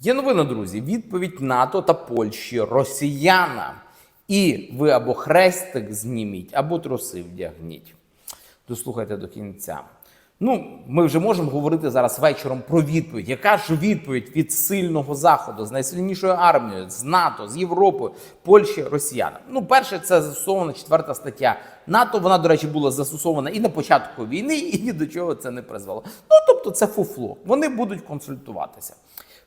Є новина, друзі. Відповідь НАТО та Польщі росіянам. І ви або хрестик зніміть, або труси вдягніть. Дослухайте до кінця. Ну, ми вже можемо говорити зараз вечором про відповідь. Яка ж відповідь від сильного заходу з найсильнішою армією, з НАТО, з Європою, Польщі, Росіянам? Ну, перше, це застосована четверта стаття НАТО. Вона, до речі, була застосована і на початку війни, і ні до чого це не призвело. Ну тобто, це фуфло. Вони будуть консультуватися.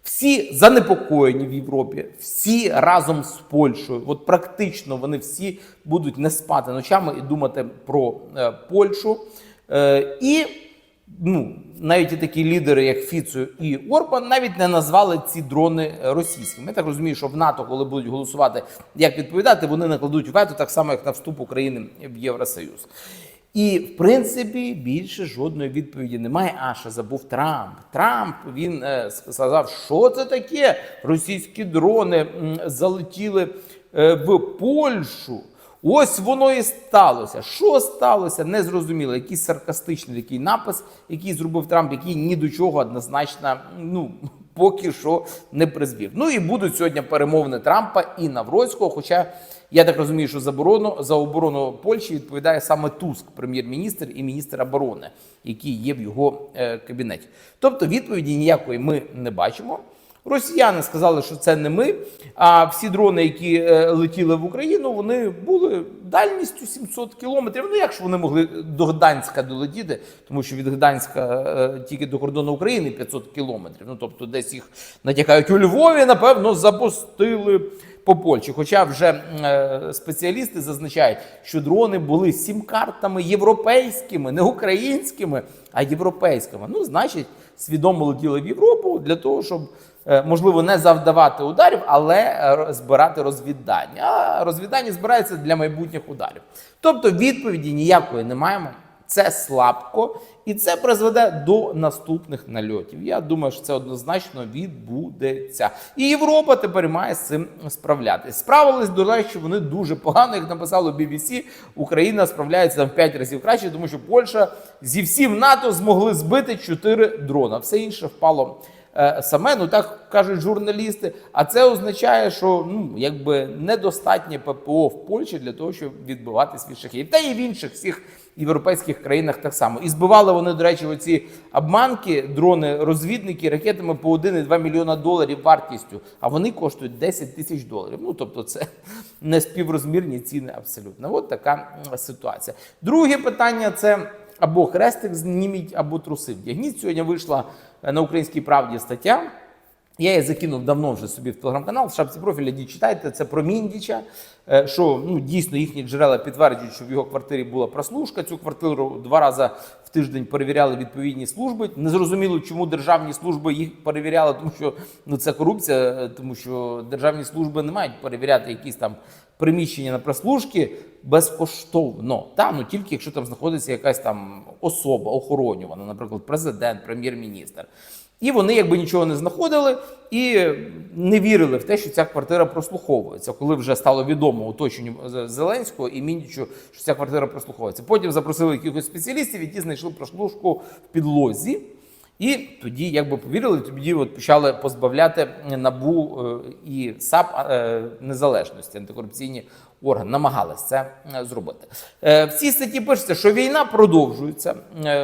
Всі занепокоєні в Європі, всі разом з Польщею, от практично вони всі будуть не спати ночами і думати про е, Польщу. Е, і ну, навіть такі лідери, як Фіцо і Орбан, навіть не назвали ці дрони російськими. Я так розумію, що в НАТО, коли будуть голосувати, як відповідати, вони накладуть вето так само, як на вступ України в Євросоюз. І в принципі більше жодної відповіді немає. А ще забув Трамп. Трамп він е, сказав, що це таке? Російські дрони м, залетіли е, в Польщу. Ось воно і сталося. Що сталося? Не зрозуміло. Якийсь саркастичний такий напис, який зробив Трамп, який ні до чого однозначно, ну поки що не призвів. Ну і будуть сьогодні перемовини Трампа і Навроцького. Хоча я так розумію, що за оборону за оборону Польщі відповідає саме Туск, прем'єр-міністр і міністр оборони, який є в його е, кабінеті. Тобто відповіді ніякої ми не бачимо. Росіяни сказали, що це не ми. А всі дрони, які е, летіли в Україну, вони були дальністю 700 кілометрів. Ну як ж вони могли до Гданська долетіти, тому що від Гданська е, тільки до кордону України 500 кілометрів. Ну тобто, десь їх натякають у Львові, напевно, запустили по Польщі. Хоча вже е, спеціалісти зазначають, що дрони були сім-картами європейськими, не українськими, а європейськими. Ну, значить, свідомо летіли в Європу для того, щоб можливо не завдавати ударів, але е, збирати розвіддання. А розвіддання збирається для майбутніх ударів. Тобто відповіді ніякої не маємо. Це слабко, і це призведе до наступних нальотів. Я думаю, що це однозначно відбудеться. І Європа тепер має з цим справлятися. Справились, до речі, вони дуже погано, як написало BBC, Україна справляється в 5 разів краще, тому що Польща зі всім НАТО змогли збити 4 дрона. Все інше впало. Е, Саме, ну так кажуть журналісти, а це означає, що ну якби недостатнє ППО в Польщі для того, щоб відбивати свій шахів. Та і в інших всіх європейських країнах так само. І збивали вони, до речі, оці обманки, дрони-розвідники ракетами по 1,2 мільйона доларів вартістю, а вони коштують 10 тисяч доларів. Ну тобто, це не співрозмірні ціни абсолютно. От така ситуація. Друге питання це. Або хрестик зніміть, або труси вдягніть. Сьогодні вийшла е, на українській правді стаття. Я її закинув давно вже собі в телеграм-канал. В шапці профіля ді читайте. Це про Міндіча. е, Що ну дійсно їхні джерела підтверджують, що в його квартирі була прослушка. Цю квартиру два рази тиждень перевіряли відповідні служби. Незрозуміло, чому державні служби їх перевіряли, тому що ну це корупція, е, тому що державні служби не мають перевіряти якісь там приміщення на прослужки безкоштовно. Та ну тільки якщо там знаходиться якась там особа охоронювана, наприклад, президент, прем'єр-міністр. І вони якби нічого не знаходили і не вірили в те, що ця квартира прослуховується, коли вже стало відомо оточенню Зеленського і Мінічу, що ця квартира прослуховується. Потім запросили якихось спеціалістів, які знайшли прослушку в підлозі. І тоді, якби повірили, тоді от почали позбавляти набу е, і САП е, незалежності, антикорупційні органи намагались це е, зробити. В цій статті пишеться, що війна продовжується,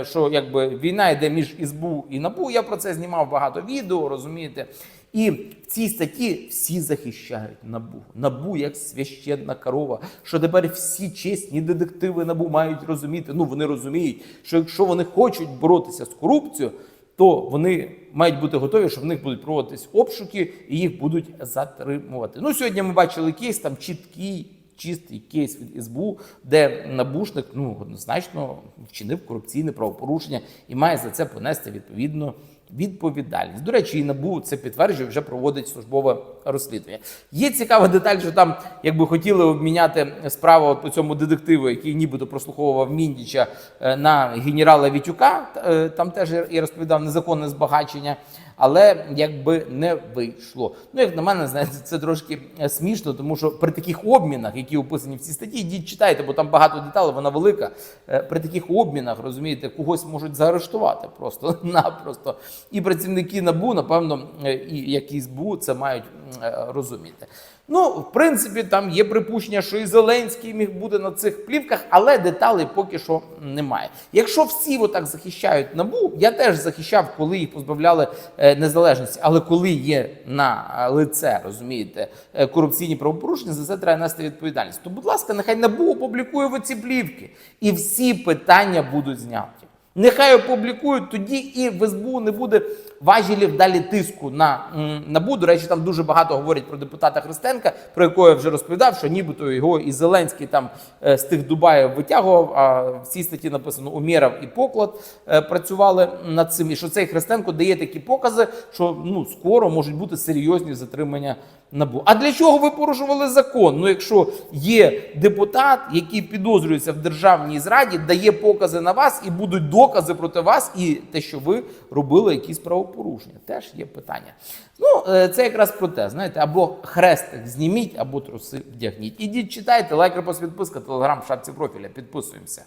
що якби війна йде між ІСБУ і НАБУ. Я про це знімав багато відео, розумієте. І в цій статті всі захищають набу. Набу як священна корова. Що тепер всі чесні детективи набу мають розуміти. Ну вони розуміють, що якщо вони хочуть боротися з корупцією, то вони мають бути готові, що в них будуть проводитись обшуки і їх будуть затримувати. Ну сьогодні ми бачили кейс там чіткий. Чистий кейс від СБУ, де набушник ну однозначно вчинив корупційне правопорушення і має за це понести відповідну відповідальність. До речі, і НАБУ це підтверджує, вже проводить службове розслідування. Є цікава деталь, що там, якби хотіли обміняти справу по цьому детективу, який нібито прослуховував Міндіча е, на генерала Вітюка. Е, Там теж я розповідав незаконне збагачення. Але якби не вийшло. Ну, як на мене, знаєте, це трошки е, смішно, тому що при таких обмінах, які описані в цій статті, йдіть читайте, бо там багато деталей, вона велика. При таких обмінах, розумієте, когось можуть заарештувати просто-напросто. І працівники НАБУ, напевно, е, і як і СБУ це мають е, розуміти. Ну, в принципі, там є припущення, що і Зеленський міг бути на цих плівках, але деталей поки що немає. Якщо всі отак захищають набу, я теж захищав, коли їх позбавляли е, незалежності. Але коли є на лице, розумієте, корупційні правопорушення, за це треба нести відповідальність. То, будь ласка, нехай набу опублікує оці плівки, і всі питання будуть зняті. Нехай опублікують, тоді і в СБУ не буде важелів далі тиску на НАБУ. До речі, там дуже багато говорять про депутата Христенка, про якого я вже розповідав, що нібито його і Зеленський там е, з тих Дубаїв витягував. А в цій статті написано Умєров і Поклад е, працювали над цим. І що цей Христенко дає такі покази, що ну скоро можуть бути серйозні затримання НАБУ. А для чого ви порушували закон? Ну, якщо є депутат, який підозрюється в державній зраді, дає покази на вас і будуть докази проти вас, і те, що ви робили якісь правопорушення, теж є питання. Ну, е, це якраз про те, знаєте, або хрестик зніміть, або труси вдягніть. Ідіть читайте, лайк, репост, підписка, телеграм, шапці профіля. Підписуємося.